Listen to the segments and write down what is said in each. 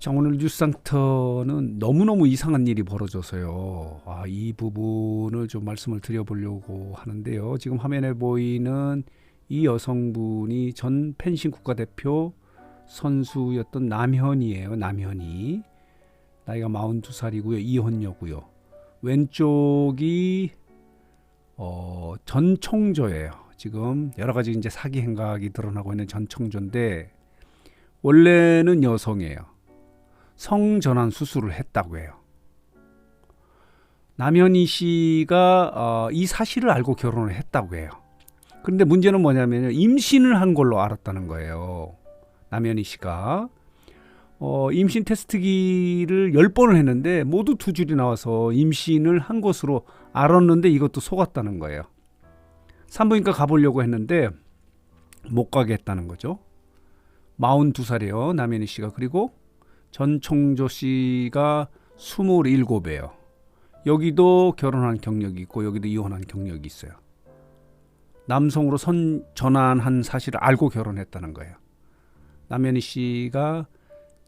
자, 오늘 뉴스상터는 너무너무 이상한 일이 벌어져서요. 아, 이 부분을 좀 말씀을 드려보려고 하는데요. 지금 화면에 보이는 이 여성분이 전 펜싱 국가대표 선수였던 남현이에요. 남현이. 나이가 42살이고요. 이혼녀고요. 왼쪽이 어, 전 총조예요. 지금 여러 가지 이제 사기 행각이 드러나고 있는 전 총조인데 원래는 여성이에요. 성전환 수술을 했다고 해요. 남현희 씨가 어, 이 사실을 알고 결혼을 했다고 해요. 그런데 문제는 뭐냐면 임신을 한 걸로 알았다는 거예요. 남현희 씨가 어, 임신 테스트기를 열 번을 했는데 모두 두 줄이 나와서 임신을 한 것으로 알았는데 이것도 속았다는 거예요. 산부인과 가보려고 했는데 못 가게 했다는 거죠. 42살이에요. 남현희 씨가. 그리고 전총조 씨가 27이에요. 여기도 결혼한 경력이 있고 여기도 이혼한 경력이 있어요. 남성으로 선 전환한 사실을 알고 결혼했다는 거예요. 남현희 씨가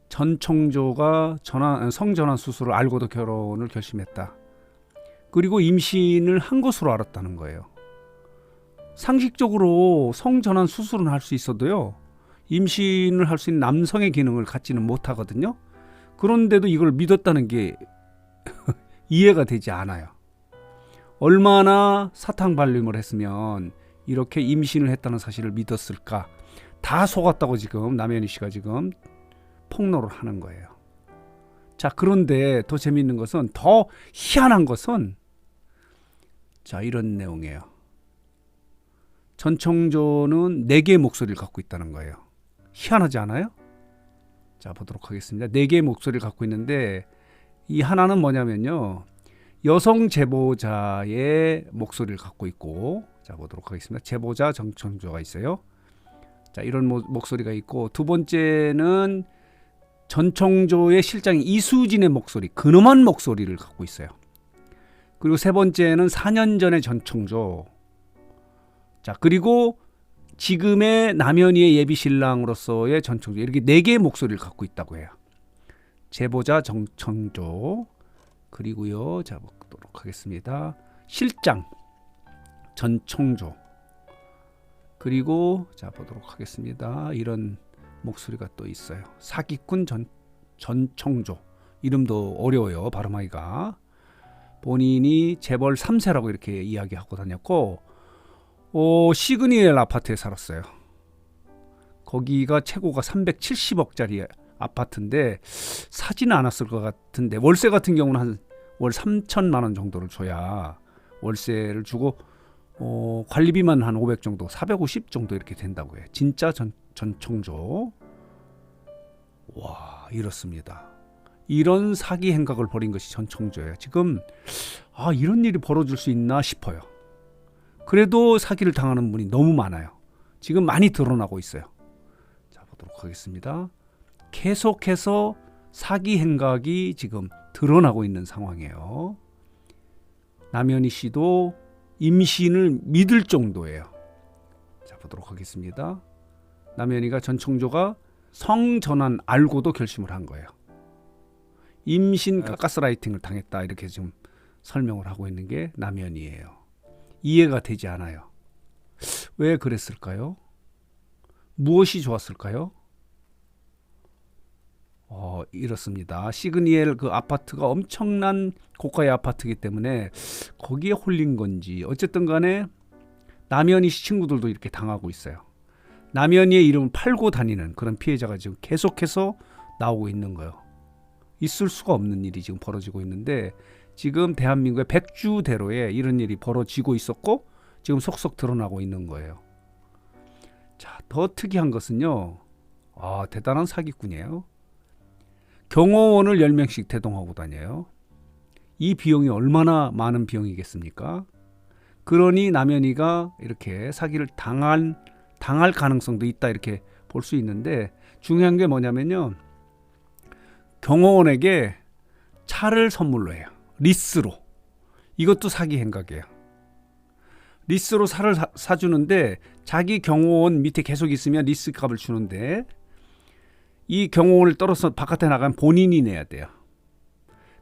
전총조가 전환 성전환 수술을 알고도 결혼을 결심했다. 그리고 임신을 한 것으로 알았다는 거예요. 상식적으로 성전환 수술은 할 수 있어도요. 임신을 할 수 있는 남성의 기능을 갖지는 못하거든요. 그런데도 이걸 믿었다는 게 이해가 되지 않아요. 얼마나 사탕 발림을 했으면 이렇게 임신을 했다는 사실을 믿었을까? 다 속았다고 지금 남현희 씨가 지금 폭로를 하는 거예요. 자, 그런데 더 재미있는 것은 더 희한한 것은 자, 이런 내용이에요. 전청조는 네 개의 목소리를 갖고 있다는 거예요. 희한하지 않아요? 자, 보도록 하겠습니다. 네 개의 목소리를 갖고 있는데 이 하나는 뭐냐면요. 여성 제보자의 목소리를 갖고 있고 자, 보도록 하겠습니다. 제보자 전청조가 있어요. 자, 이런 모, 목소리가 있고 두 번째는 전청조의 실장 이수진의 목소리, 근엄한 목소리를 갖고 있어요. 그리고 세 번째는 4년 전의 전청조. 자, 그리고 지금의 남현희의 예비 신랑으로서의 전청조 이렇게 네 개의 목소리를 갖고 있다고 해요. 제보자 정청조 그리고요, 자 보도록 하겠습니다. 실장 전청조 그리고 자 보도록 하겠습니다. 이런 목소리가 또 있어요. 사기꾼 전 전청조 이름도 어려워요 발음하기가 본인이 재벌 3세라고 이렇게 이야기하고 다녔고 어, 시그니엘 아파트에 살았어요. 거기가 최고가 370억짜리 아파트인데 사지는 않았을 것 같은데 월세 같은 경우는 한 월 3천만 원 정도를 줘야 월세를 주고 어, 관리비만 한 500 정도, 450 정도 이렇게 된다고 해요. 진짜 전, 전청조. 와, 이렇습니다. 이런 사기 행각을 벌인 것이 전청조예요. 지금 아, 이런 일이 벌어질 수 있나 싶어요. 그래도 사기를 당하는 분이 너무 많아요. 지금 많이 드러나고 있어요. 자, 보도록 하겠습니다. 계속해서 사기 행각이 지금 드러나고 있는 상황이에요. 남현희 씨도 임신을 믿을 정도예요. 자, 보도록 하겠습니다. 남현희가 전청조가 성전환 알고도 결심을 한 거예요. 임신 가스라이팅을 당했다 이렇게 지금 설명을 하고 있는 게 남현이에요. 이해가 되지 않아요. 왜 그랬을까요? 무엇이 좋았을까요? 어, 이렇습니다. 시그니엘 그 아파트가 엄청난 고가의 아파트이기 때문에 거기에 홀린 건지 어쨌든 간에 남현희 씨 친구들도 이렇게 당하고 있어요. 남현희의 이름을 팔고 다니는 그런 피해자가 지금 계속해서 나오고 있는 거예요. 있을 수가 없는 일이 지금 벌어지고 있는데 지금 대한민국의 백주대로에 이런 일이 벌어지고 있었고 지금 속속 드러나고 있는 거예요. 자, 더 특이한 것은요. 아, 대단한 사기꾼이에요. 경호원을 10명씩 대동하고 다녀요. 이 비용이 얼마나 많은 비용이겠습니까? 그러니 남현이가 이렇게 사기를 당할 당할 가능성도 있다 이렇게 볼 수 있는데 중요한 게 뭐냐면요. 경호원에게 차를 선물로 해요. 리스로. 이것도 사기 행각이에요. 리스로 차를 사, 사주는데 자기 경호원 밑에 계속 있으면 리스 값을 주는데 이 경호원을 떨어서 바깥에 나가면 본인이 내야 돼요.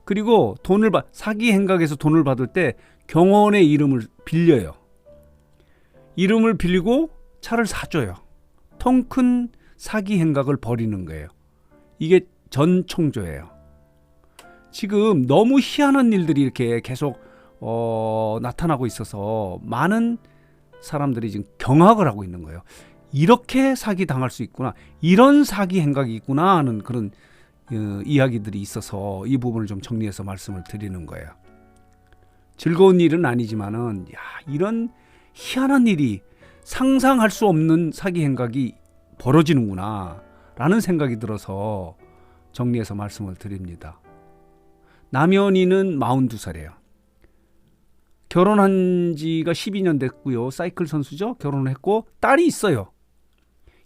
그리고 돈을 받 사기 행각에서 돈을 받을 때 경호원의 이름을 빌려요. 이름을 빌리고 차를 사줘요. 통큰 사기 행각을 벌이는 거예요. 이게 전총조예요. 지금 너무 희한한 일들이 이렇게 계속 어, 나타나고 있어서 많은 사람들이 지금 경악을 하고 있는 거예요. 이렇게 사기 당할 수 있구나, 이런 사기 행각이 있구나 하는 그런 어, 이야기들이 있어서 이 부분을 좀 정리해서 말씀을 드리는 거예요. 즐거운 일은 아니지만은 야, 이런 희한한 일이 상상할 수 없는 사기 행각이 벌어지는구나라는 생각이 들어서 정리해서 말씀을 드립니다. 남현이는 42살이에요. 결혼한 지가 12년 됐고요. 사이클 선수죠. 결혼을 했고 딸이 있어요.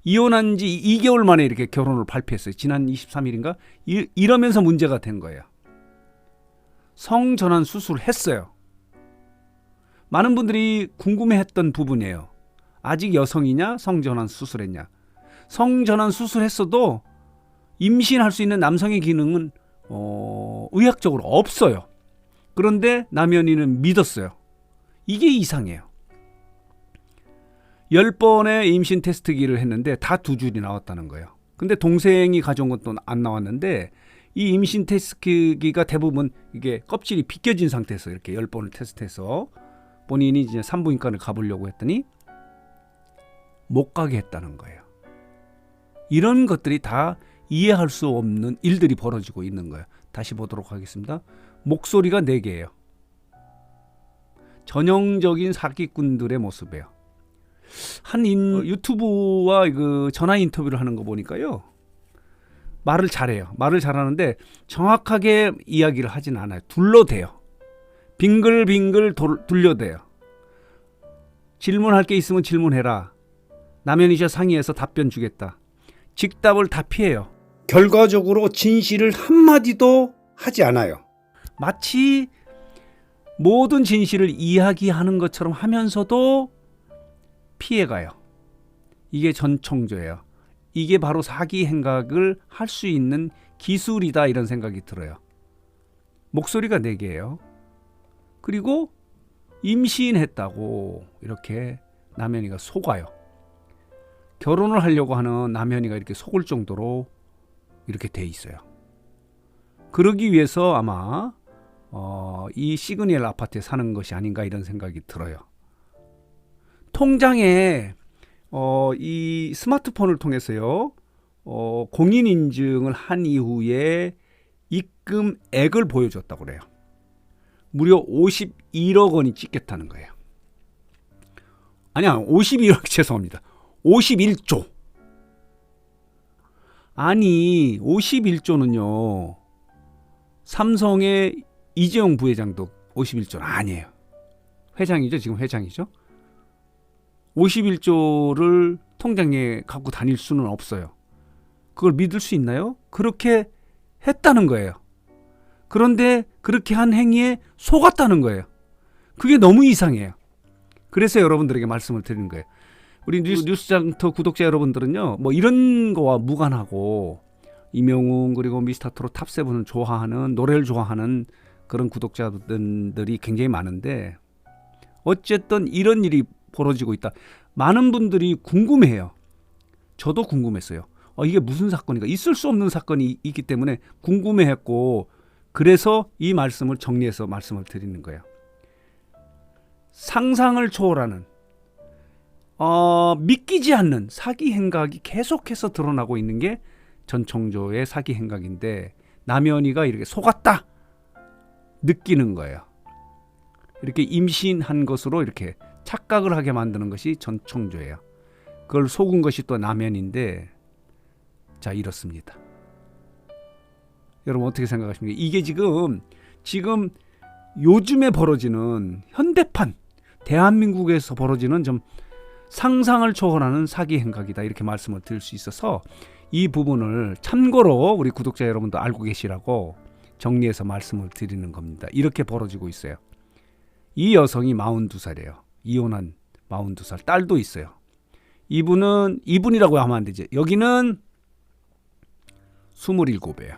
이혼한 지 2개월 만에 이렇게 결혼을 발표했어요. 지난 23일인가? 이, 이러면서 문제가 된 거예요. 성전환 수술을 했어요. 많은 분들이 궁금해했던 부분이에요. 아직 여성이냐? 성전환 수술했냐? 성전환 수술했어도 임신할 수 있는 남성의 기능은 어, 의학적으로 없어요. 그런데 남현이는 믿었어요. 이게 이상해요. 10번의 임신 테스트기를 했는데 다 두 줄이 나왔다는 거예요. 근데 동생이 가져온 것도 안 나왔는데 이 임신 테스트기가 대부분 이게 껍질이 비껴진 상태에서 이렇게 10번을 테스트해서 본인이 이제 산부인과를 가보려고 했더니 못 가게 했다는 거예요. 이런 것들이 다 이해할 수 없는 일들이 벌어지고 있는 거예요. 다시 보도록 하겠습니다. 목소리가 네 개예요. 전형적인 사기꾼들의 모습이에요. 한 인, 어, 유튜브와 그 전화 인터뷰를 하는 거 보니까요. 말을 잘해요. 말을 잘하는데 정확하게 이야기를 하진 않아요. 둘러대요. 빙글빙글 돌, 둘려대요. 질문할 게 있으면 질문해라. 남현이자 상의해서 답변 주겠다. 직답을 다 피해요. 결과적으로 진실을 한마디도 하지 않아요. 마치 모든 진실을 이야기하는 것처럼 하면서도 피해가요. 이게 전청조예요. 이게 바로 사기 행각을 할 수 있는 기술이다 이런 생각이 들어요. 목소리가 네 개예요. 그리고 임신했다고 이렇게 남현이가 속아요. 결혼을 하려고 하는 남현이가 이렇게 속을 정도로 이렇게 돼 있어요. 그러기 위해서 아마 어, 이 시그니엘 아파트에 사는 것이 아닌가 이런 생각이 들어요. 통장에 어, 이 스마트폰을 통해서요 어, 공인 인증을 한 이후에 입금액을 보여줬다고 그래요. 무려 51억 원이 찍혔다는 거예요. 아니야, 51억 죄송합니다. 51조. 아니, 51조는요. 삼성의 이재용 부회장도 51조는 아니에요. 회장이죠. 지금 회장이죠. 51조를 통장에 갖고 다닐 수는 없어요. 그걸 믿을 수 있나요? 그렇게 했다는 거예요. 그런데 그렇게 한 행위에 속았다는 거예요. 그게 너무 이상해요. 그래서 여러분들에게 말씀을 드리는 거예요. 우리 뉴스, 뉴스장터 구독자 여러분들은요, 뭐 이런 거와 무관하고 이명웅 그리고 미스터트롯 탑세븐을 좋아하는 노래를 좋아하는 그런 구독자들이 굉장히 많은데 어쨌든 이런 일이 벌어지고 있다. 많은 분들이 궁금해요. 저도 궁금했어요. 어, 이게 무슨 사건인가? 있을 수 없는 사건이 있기 때문에 궁금해했고 그래서 이 말씀을 정리해서 말씀을 드리는 거예요. 상상을 초월하는 어, 믿기지 않는 사기 행각이 계속해서 드러나고 있는 게 전청조의 사기 행각인데 남현이가 이렇게 속았다 느끼는 거예요. 이렇게 임신한 것으로 이렇게 착각을 하게 만드는 것이 전청조예요. 그걸 속은 것이 또 남현인데 자 이렇습니다. 여러분 어떻게 생각하십니까? 이게 지금 지금 요즘에 벌어지는 현대판 대한민국에서 벌어지는 좀 상상을 초월하는 사기 행각이다 이렇게 말씀을 드릴 수 있어서 이 부분을 참고로 우리 구독자 여러분도 알고 계시라고 정리해서 말씀을 드리는 겁니다. 이렇게 벌어지고 있어요. 이 여성이 42살이에요. 이혼한 42살 딸도 있어요. 이분은 이분이라고 하면 안 되지. 여기는 27이에요.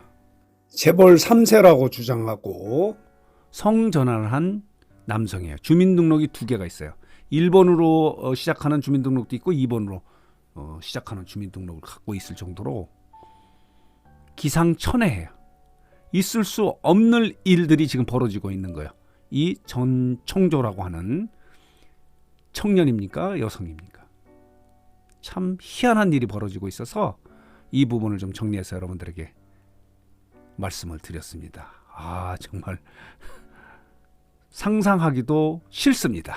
재벌 3세라고 주장하고 성전환을 한 남성이에요. 주민등록이 두 개가 있어요. 1번으로 어, 시작하는 주민등록도 있고 2번으로 어, 시작하는 주민등록을 갖고 있을 정도로 기상천외해요. 있을 수 없는 일들이 지금 벌어지고 있는 거예요. 이전 총조라고 하는 청년입니까? 여성입니까? 참 희한한 일이 벌어지고 있어서 이 부분을 좀 정리해서 여러분들에게 말씀을 드렸습니다. 아, 정말 상상하기도 싫습니다.